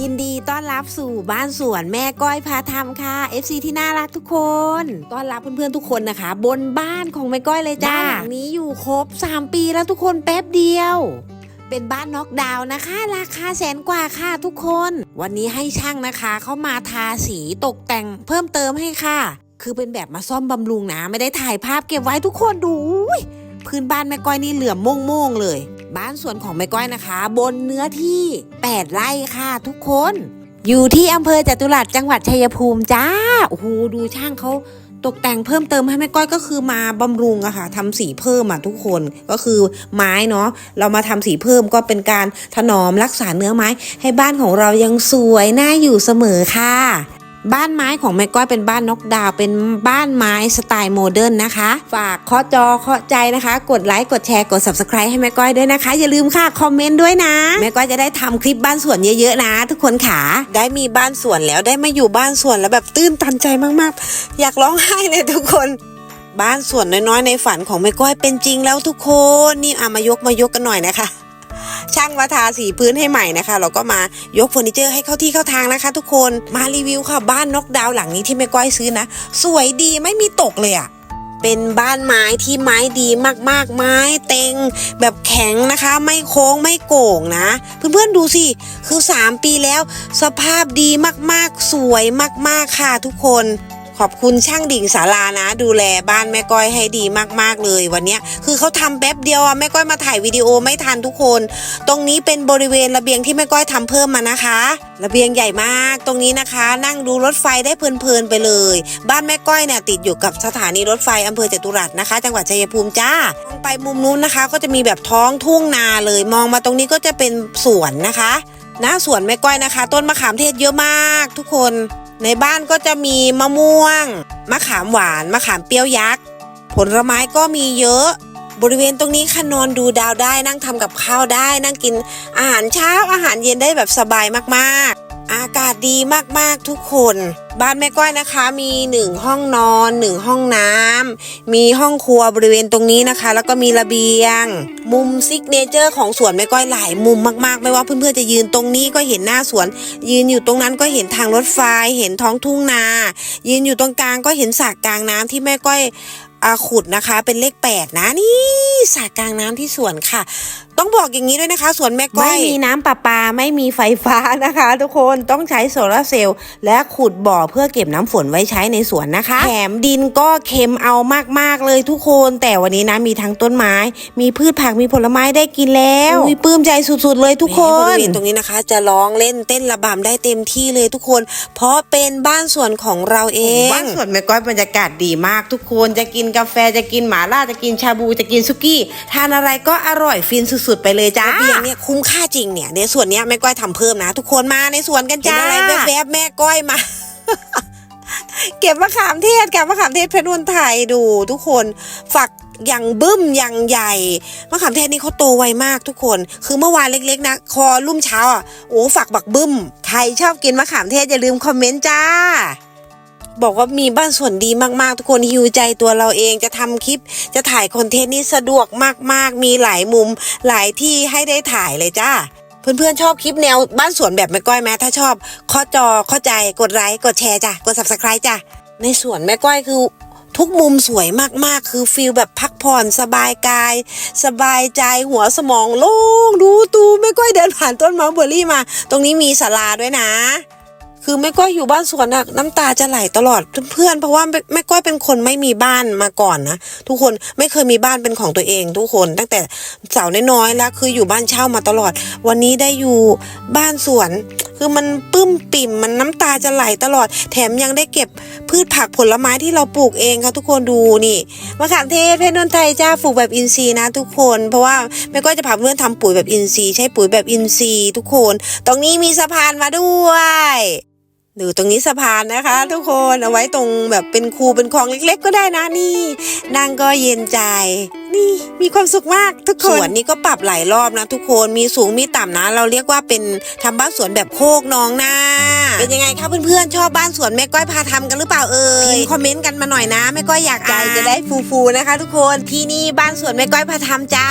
ยินดีต้อนรับสู่บ้านสวนแม่ก้อยพาทำค่ะ FC ที่น่ารักทุกคน ต้อนรับเพื่อนๆทุกคนนะคะ บนบ้านของแม่ก้อยเลยจ้าบ้านหลังนี้อยู่ครบ 3 ปีแล้วทุกคนแป๊บเดียว เป็นบ้านน็อกดาวน์นะคะ ราคาแสนกว่าค่ะทุกคน วันนี้ให้ช่างนะคะเข้ามาทาสีตกแต่งเพิ่มเติมให้ค่ะ คือเป็นแบบมาซ่อมบำรุงนะ ไม่ได้ถ่ายภาพเก็บไว้ทุกคนดูอุ๊ยพื้นบ้านแม่ก้อยนี่เหลือมโม่งๆเลย บ้านสวนของแม่ก้อยนะคะ บนเนื้อที่ 8 ไร่ค่ะทุกคน อยู่ที่อำเภอจตุรัสจังหวัดชัยภูมิจ้าโอ้โหดูช่างเขาตกแต่งเพิ่มเติมให้แม่ก้อยก็คือมาบำรุงอะค่ะทำสีเพิ่มอะทุกคนก็คือไม้เนาะเรามาทำสีเพิ่มก็เป็นการถนอมรักษาเนื้อไม้ ให้บ้านของเรายังสวยน่าอยู่เสมอค่ะ บ้านไม้ของแม่ก้อยเป็นบ้านนกดาว เป็นบ้านไม้สไตล์โมเดิร์นนะคะ ฝากเคาะจอเคาะใจนะคะ กดไลค์กดแชร์กด subscribe ให้แม่ก้อยด้วยนะคะ อย่าลืมค่ะคอมเมนต์ด้วยนะแม่ก้อยจะได้ทำคลิปบ้านสวนเยอะๆนะ ทุกคนขาได้มีบ้านสวนแล้วได้มาอยู่บ้านสวนแล้วแบบตื้นตันใจมากๆ อยากร้องไห้เลยทุกคนบ้านสวนน้อยๆ ในฝันของแม่ก้อยเป็นจริงแล้วทุกคน นี่เอามายกมายกกันหน่อยนะคะ ช่างมาทาสีพื้นให้ใหม่นะคะ เราก็มายกเฟอร์นิเจอร์ให้เข้าที่เข้าทางนะคะ ทุกคนมารีวิวค่ะบ้านนกดาวหลังนี้ที่แม่ก้อยซื้อนะ สวยดีไม่มีตกเลยอะเป็นบ้านไม้ที่ไม้ดีมากๆ ไม้เต็ง แบบแข็งนะคะ ไม่โค้งไม่โก่งนะ เพื่อนๆดูสิคือ 3 ปีแล้ว สภาพดีมากๆ สวยมากๆค่ะทุกคน ขอบคุณช่างดิ่งศาลานะ ดูแลบ้านแม่ก้อยให้ดีมากๆเลยวันนี้คือเขาทำแป๊บเดียวอะแม่ก้อยมาถ่ายวิดีโอไม่ทันทุกคน ตรงนี้เป็นบริเวณระเบียงที่แม่ก้อยทำเพิ่มมานะคะ ระเบียงใหญ่มากตรงนี้นะคะ นั่งดูรถไฟได้เพลินๆไปเลย บ้านแม่ก้อยเนี่ยติดอยู่กับสถานีรถไฟอำเภอจตุรัสนะคะ จังหวัดชัยภูมิจ้ามองไปมุมนู้นนะคะ ก็จะมีแบบท้องทุ่งนาเลย มองมาตรงนี้ก็จะเป็นสวนนะคะ หน้าสวนแม่ก้อยนะคะ ต้นมะขามเทศเยอะมาก ทุกคนในบ้านก็จะมีมะม่วง มะขามหวานมะขามเปรี้ยวยักษ์ผลไม้ก็มีเยอะ บริเวณตรงนี้ค่ะนอนดูดาวได้นั่งทำกับข้าวได้ นั่งกินอาหารเช้าอาหารเย็นได้แบบสบายมากๆ อากาศดีมากๆทุกคน บ้านแม่ก้อยนะคะมีหนึ่งห้องนอนหนึ่งห้องน้ำมีห้องครัวบริเวณตรงนี้นะคะ แล้วก็มีระเบียง มุมซิกเนเจอร์ของสวนแม่ก้อยหลายมุมมากๆ ไม่ว่าเพื่อนๆจะยืนตรงนี้ก็เห็นหน้าสวน ยืนอยู่ตรงนั้นก็เห็นทางรถไฟ เห็นท้องทุ่งนา ยืนอยู่ตรงกลางก็เห็นสระกลางน้ำที่แม่ก้อยอาขุดนะคะเป็นเลขแปดนะนี่สระกลางน้ำที่สวนค่ะ ต้องบอกอย่างนี้ด้วยนะคะ สวนแม่ก้อยไม่มีน้ำประปาไม่มีไฟฟ้านะคะ ทุกคนต้องใช้โซลาร์เซลล์และขุดบ่อเพื่อเก็บน้ำฝนไว้ใช้ในสวนนะคะแถมดินก็เค็มเอามากๆเลยทุกคน แต่วันนี้นะมีทั้งต้นไม้ มีพืชผักมีผลไม้ได้กินแล้วอุ้ยปลื้มใจสุดๆ เลยทุกคนบริเวณตรงนี้นะคะ จะร้องเล่นเต้นระบำได้เต็มที่เลยทุกคน เพราะเป็นบ้านสวนของเราเองบ้านสวนแม่ก้อยบรรยากาศดีมากทุกคนจะกินกาแฟจะกินหมาล่าจะกินชาบูจะกินซุกี้ทานอะไรก็อร่อยฟินสุดๆไปเลยจ้าระเบียงเนี่ยคุ้มค่าจริงเนี่ยในส่วนเนี้ยแม่ก้อยทำเพิ่มนะ ทุกคนมาในสวนกันจ้าเห็นอะไรแวบๆแม่ก้อยมาเก็บมะขามเทศเก็บมะขามเทศเพชรนนไทยดู ทุกคนฝักอย่างบึ้มอย่างใหญ่มะขามเทศนี่เขาโตไวมากทุกคน คือเมื่อวานเล็กๆนะ คอรุ่มเช้าอะโอ้ฝักบักบึ้ม ใครชอบกินมะขามเทศอย่าลืมคอมเมนต์จ้า บอกว่ามีบ้านส่วนดีมากๆ ทุกคนฮิวใจตัวเราเองจะทำคลิป จะถ่ายคอนเทนต์นี่สะดวกมากๆ มีหลายมุมหลายที่ให้ได้ถ่ายเลยจ้าเพื่อนๆชอบคลิปแนวบ้านสวนแบบแม่ก้อยไหมถ้าชอบข้อจอเข้าใจกดไลค์กดแชร์จ้ะกด subscribe จ้ะในสวนแม่ก้อยคือทุกมุมสวยมากๆ คือฟิลแบบพักผ่อนสบายกาย สบายใจหัวสมองโล่งดูตูแม่ก้อยเดินผ่านต้นมะเบอร์รี่มา ตรงนี้มีศาลาด้วยนะ คือแม่ก้อยอยู่บ้านสวนอะน้ำตาจะไหลตลอดเพื่อนเพราะว่าแม่ก้อยเป็นคนไม่มีบ้านมาก่อนนะทุกคนไม่เคยมีบ้านเป็นของตัวเอง ทุกคนตั้งแต่สาวน้อยๆแล้วคืออยู่บ้านเช่ามาตลอด วันนี้ได้อยู่บ้านสวน คือมันปื้มปิ่มมันน้ำตาจะไหลตลอด แถมยังได้เก็บพืชผักผลไม้ที่เราปลูกเองค่ะทุกคนดูนี่มะขามเทศเพชรนนทไทยจ้าปลูกแบบอินทรีย์นะ ทุกคน เพราะว่าแม่ก้อยจะพาเพื่อนทำปุ๋ยแบบอินทรีย์ใช้ปุ๋ยแบบอินทรีย์ทุกคน ตรงนี้มีสะพานมาด้วย ดูตรงนี้สะพานนะคะ ทุกคนเอาไว้ตรงแบบเป็นคูเป็นคลองเล็ก ๆ ก็ได้นะนี่นั่งก็เย็นใจ นี่มีความสุขมากทุกคนสวนนี้ก็ปรับหลายรอบนะ ทุกคนมีสูงมีต่ำนะ เราเรียกว่าเป็นทำบ้านสวนแบบโคกน้องนาเป็นยังไงคะเพื่อนๆชอบบ้านสวนแม่ก้อยพาทำกันหรือเปล่าเอ่ยพิมพ์คอมเมนต์กันมาหน่อยนะแม่ก้อยอยากใจจะได้ฟูๆนะคะ ทุกคนที่นี่บ้านสวนแม่ก้อยพาทำจ้า